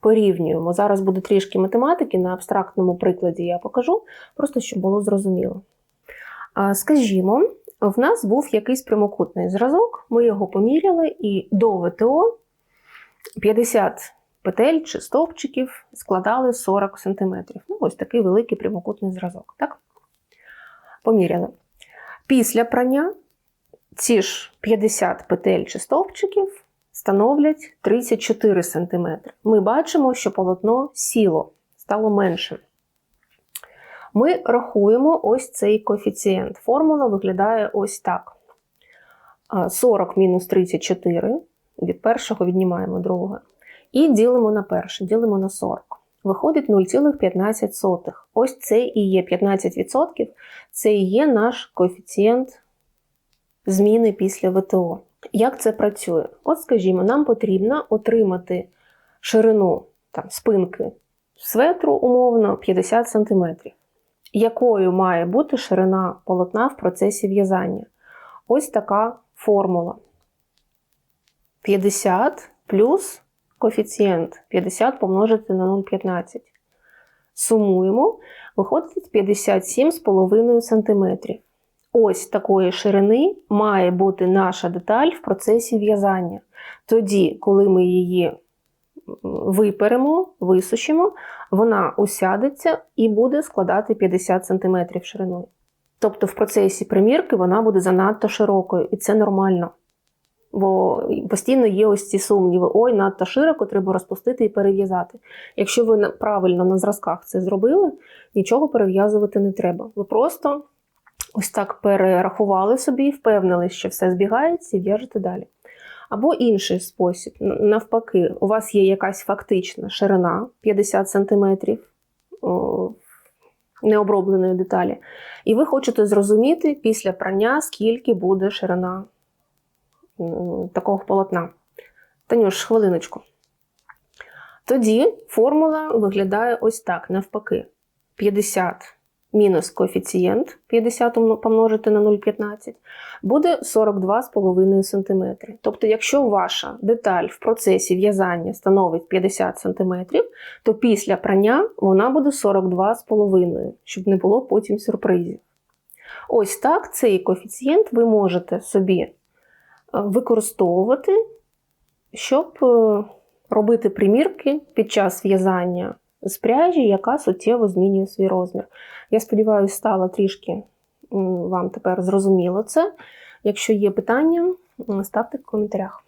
порівнюємо. Зараз буде трішки математики, на абстрактному прикладі я покажу, просто щоб було зрозуміло. Скажімо, в нас був якийсь прямокутний зразок, ми його поміряли, і до ВТО 50 петель чи стовпчиків складали 40 см. Ну, ось такий великий прямокутний зразок. Так? Поміряли. Після прання ці ж 50 петель чи стовпчиків становлять 34 см. Ми бачимо, що полотно сіло, стало меншим. Ми рахуємо ось цей коефіцієнт. Формула виглядає ось так: 40 мінус 34, від першого віднімаємо друге. І ділимо на перше, ділимо на 40. Виходить 0,15. Ось це і є 15%, це і є наш коефіцієнт зміни після ВТО. Як це працює? От, скажімо, нам потрібно отримати ширину там, спинки светру, умовно, 50 см. Якою має бути ширина полотна в процесі в'язання? Ось така формула. 50 плюс коефіцієнт 50 помножити на 0,15. Сумуємо, виходить 57,5 см. Ось такої ширини має бути наша деталь в процесі в'язання. Тоді, коли ми її виперемо, висушимо, вона усядеться і буде складати 50 см шириною. Тобто в процесі примірки вона буде занадто широкою, і це нормально. Бо постійно є ось ці сумніви: ой, надто широко, треба розпустити і перев'язати. Якщо ви правильно на зразках це зробили, нічого перев'язувати не треба. Ви просто ось так перерахували собі, впевнились, що все збігається, і в'яжете далі. Або інший спосіб, навпаки, у вас є якась фактична ширина 50 см необробленої деталі, і ви хочете зрозуміти після прання, скільки буде ширина такого полотна. Танюш, хвилиночку. Тоді формула виглядає ось так: навпаки: 50 мінус коефіцієнт 50 помножити на 0,15 буде 42,5 см. Тобто, якщо ваша деталь в процесі в'язання становить 50 см, то після прання вона буде 42,5, щоб не було потім сюрпризів. Ось так цей коефіцієнт ви можете собі е, використовувати, щоб е, робити примірки під час в'язання з пряжі, яка суттєво змінює свій розмір. Я сподіваюся, стало трішки вам тепер зрозуміло це. Якщо є питання, ставте в коментарях.